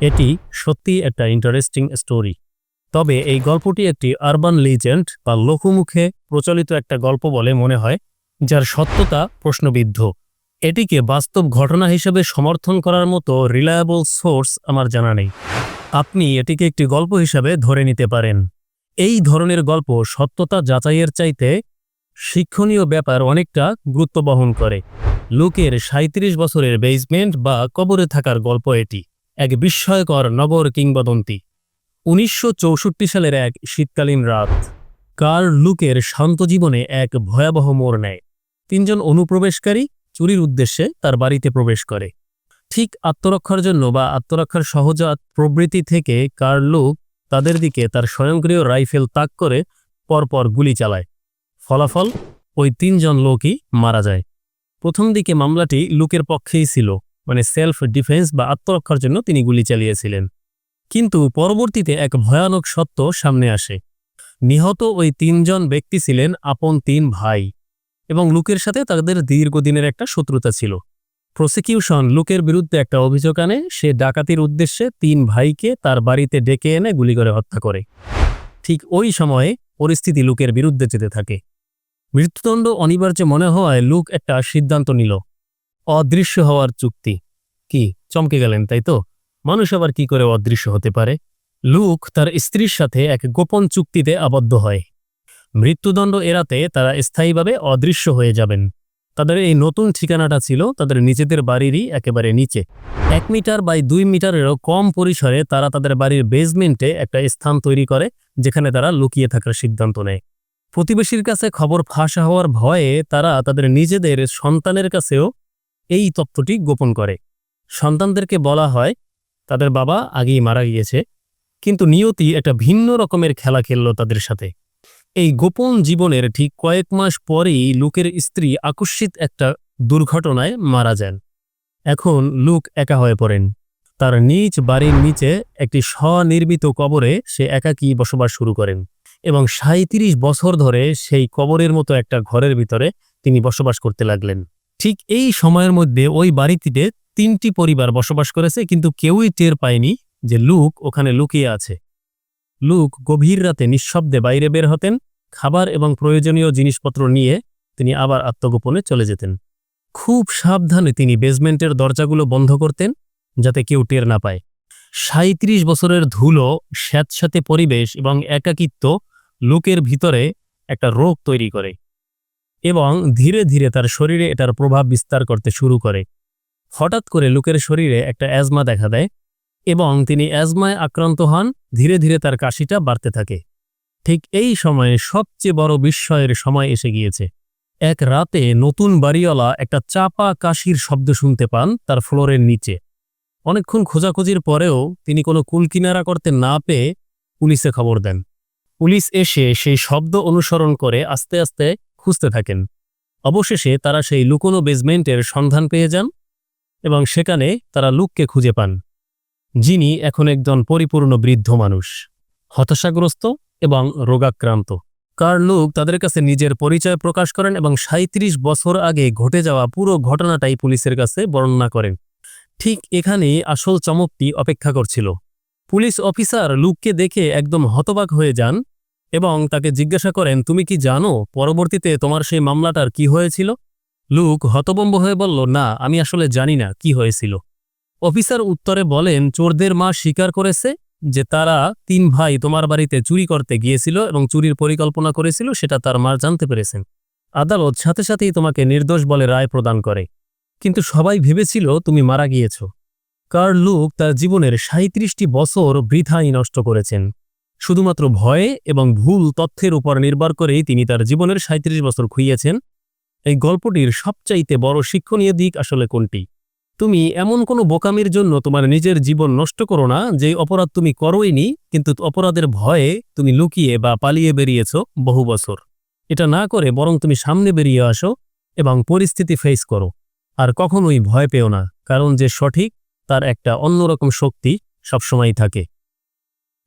এটি সত্যি একটা ইন্টারেস্টিং স্টোরি তবে এই গল্পটি একটি আরবান লিজেন্ড বা লোকমুখে প্রচলিত একটা গল্প বলে মনে হয়, যার সত্যতা প্রশ্নবিদ্ধ। এটিকে বাস্তব ঘটনা হিসেবে সমর্থন করার মতো রিলায়েবল সোর্স আমার জানা নেই। আপনি এটিকে একটি গল্প হিসাবে ধরে নিতে পারেন। এই ধরনের গল্প সত্যতা যাচাইয়ের চাইতে শিক্ষণীয় ব্যাপার অনেকটা গুরুত্ব বহন করে। লোকের সাঁত্রিশ বছরের বেসমেন্ট বা কবরে থাকার গল্প এটি। এক বিস্ময়কর নগর কিংবদন্তি। উনিশশো চৌষট্টি সালের এক শীতকালীন রাত কার লুকের শান্ত জীবনে এক ভয়াবহ মোড় নেয়। তিনজন অনুপ্রবেশকারী চুরির উদ্দেশ্যে তার বাড়িতে প্রবেশ করে। ঠিক আত্মরক্ষার জন্য বা আত্মরক্ষার সহজাত প্রবৃত্তি থেকে কার লুক তাদের দিকে তার স্বয়ংক্রিয় রাইফেল তাক করে পরপর গুলি চালায়। ফলাফল, ওই তিনজন লোকই মারা যায়। প্রথম দিকে মামলাটি লুকের পক্ষেই ছিল। মানে সেলফ ডিফেন্স বা আত্মরক্ষার জন্য তিনি গুলি চালিয়েছিলেন। কিন্তু পরবর্তীতে এক ভয়ানক সত্য সামনে আসে। নিহত ওই তিনজন ব্যক্তি ছিলেন আপন তিন ভাই এবং লুকের সাথে তাদের দীর্ঘদিনের একটা শত্রুতা ছিল। প্রসিকিউশন লুকের বিরুদ্ধে একটা অভিযোগ আনে, সে ডাকাতির উদ্দেশ্যে তিন ভাইকে তার বাড়িতে ডেকে এনে গুলি করে হত্যা করে। ঠিক ওই সময়ে পরিস্থিতি লুকের বিরুদ্ধে যেতে থাকে। মৃত্যুদণ্ড অনিবার্য মনে হওয়ায় লুক একটা সিদ্ধান্ত নিল। অদৃশ্য হওয়ার চুক্তি। কি? চমকে গেলেন, তাই তো? মানুষ আবার কি করে অদৃশ্য হতে পারে? লুক তার স্ত্রীর সাথে এক গোপন চুক্তিতে আবদ্ধ হয়। মৃত্যুদণ্ড এড়াতে তারা স্থায়ীভাবে অদৃশ্য হয়ে যাবেন। তাদের এই নতুন ঠিকানাটা ছিল তাদের নিজেদের বাড়িরই একেবারে নিচে। এক মিটার বাই দুই মিটারেরও কম পরিসরে তারা তাদের বাড়ির বেসমেন্টে একটা স্থান তৈরি করে, যেখানে তারা লুকিয়ে থাকার সিদ্ধান্ত নেয়। প্রতিবেশীর কাছে খবর ফাঁসা হওয়ার ভয়ে তারা তাদের নিজেদের সন্তানের কাছেও এই তথ্যটি গোপন করে। সন্তানদেরকে বলা হয়, তাদের বাবা আগেই মারা গিয়েছে, কিন্তু নিয়তি একটা ভিন্ন রকমের খেলা খেলল তাদের সাথে। এই গোপন জীবনের ঠিক কয়েক মাস পরেই লুকের স্ত্রী আকস্মিত একটা দুর্ঘটনায় মারা যান। এখন লুক একা হয়ে পড়েন। তার নিজ বাড়ির নিচে একটি স্বনির্মিত কবরে সে একাকী বসবাস শুরু করেন এবং সাঁত্রিশ বছর ধরে সেই কবরের মতো একটা ঘরের ভিতরে তিনি বসবাস করতে লাগলেন। ঠিক এই সময়ের মধ্যে ওই বাড়িটিতে তিনটি পরিবার বসবাস করেছে, কিন্তু কেউই টের পায়নি যে লুক ওখানে লুকিয়ে আছে। লুক গভীর রাতে নিঃশব্দে বাইরে বের হতেন, খাবার এবং প্রয়োজনীয় জিনিসপত্র নিয়ে তিনি আবার আত্মগোপনে চলে যেতেন। খুব সাবধানে তিনি বেসমেন্টের দরজাগুলো বন্ধ করতেন, যাতে কেউ টের না পায়। সাঁত্রিশ বছরের ধুলো, স্যাঁতস্যাঁতে পরিবেশ এবং একাকিত্ব লুকের ভিতরে একটা রোগ তৈরি করে। এবং ধীরে ধীরে তার শরীরে এটার প্রভাব বিস্তার করতে শুরু করে। হঠাৎ করে লোকের শরীরে একটা অ্যাজমা দেখা দেয় এবং তিনি অ্যাজমায় আক্রান্ত হন, ধীরে ধীরে তার কাশিটা বাড়তে থাকে। ঠিক এই সময়ে সবচেয়ে বড় বিস্ময়ের সময় এসে গিয়েছে। এক রাতে নতুন বাড়িওয়ালা একটা চাপা কাশির শব্দ শুনতে পান তার ফ্লোরের নিচে। অনেকক্ষণ খোঁজাখুঁজির পরেও তিনি কোনো কুলকিনারা করতে না পেয়ে পুলিশে খবর দেন। পুলিশ এসে সেই শব্দ অনুসরণ করে আস্তে আস্তে খুঁজতে থাকেন। অবশেষে তারা সেই লুকোনো বেসমেন্টের সন্ধান পেয়ে যান এবং সেখানে তারা লুককে খুঁজে পান, যিনি এখন একজন পরিপূর্ণ বৃদ্ধ মানুষ, হতাশাগ্রস্ত এবং রোগাক্রান্ত। কার লুক তাদের কাছে নিজের পরিচয় প্রকাশ করেন এবং সাঁত্রিশ বছর আগে ঘটে যাওয়া পুরো ঘটনাটাই পুলিশের কাছে বর্ণনা করেন। ঠিক এখানেই আসল চমকটি অপেক্ষা করছিল। পুলিশ অফিসার লুককে দেখে একদম হতবাক হয়ে যান এবং তাকে জিজ্ঞাসা করেন, তুমি কি জানো পরবর্তীতে তোমার সেই মামলাটার কি হয়েছিল? লুক হতবম্ব হয়ে বলল, না, আমি আসলে জানি না কি হয়েছিল। অফিসার উত্তরে বলেন, চোরদের মা স্বীকার করেছে যে তারা তিন ভাই তোমার বাড়িতে চুরি করতে গিয়েছিল এবং চুরির পরিকল্পনা করেছিল, সেটা তার মা জানতে পেরেছেন। আদালত সাথে সাথেই তোমাকে নির্দোষ বলে রায় প্রদান করে। কিন্তু সবাই ভেবেছিল তুমি মারা গিয়েছ। কার লুক তার জীবনের সাঁত্রিশটি বছর বৃথাই নষ্ট করেছেন। শুধুমাত্র ভয়ে এবং ভুল তথ্যের উপর নির্ভর করেই তিনি তার জীবনের সাঁত্রিশ বছর খুইয়েছেন। এই গল্পটির সবচাইতে বড় শিক্ষণীয় দিক আসলে কোনটি? তুমি এমন কোনো বোকামির জন্য তোমার নিজের জীবন নষ্ট করো না যে অপরাধ তুমি করোইনি কিন্তু অপরাধের ভয়ে তুমি লুকিয়ে বা পালিয়ে বেরিয়েছ বহু বছর। এটা না করে বরং তুমি সামনে বেরিয়ে আসো এবং পরিস্থিতি ফেস করো। আর কখনোই ভয় পেও না, কারণ যে সঠিক তার একটা অন্যরকম শক্তি সবসময়ই থাকে।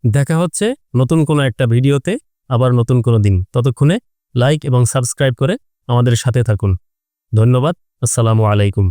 দেখা হচ্ছে নতুন কোনো একটা ভিডিওতে, আবার নতুন কোনো দিন। ততক্ষণে লাইক এবং সাবস্ক্রাইব করে আমাদের সাথে থাকুন। ধন্যবাদ। আসসালামু আলাইকুম।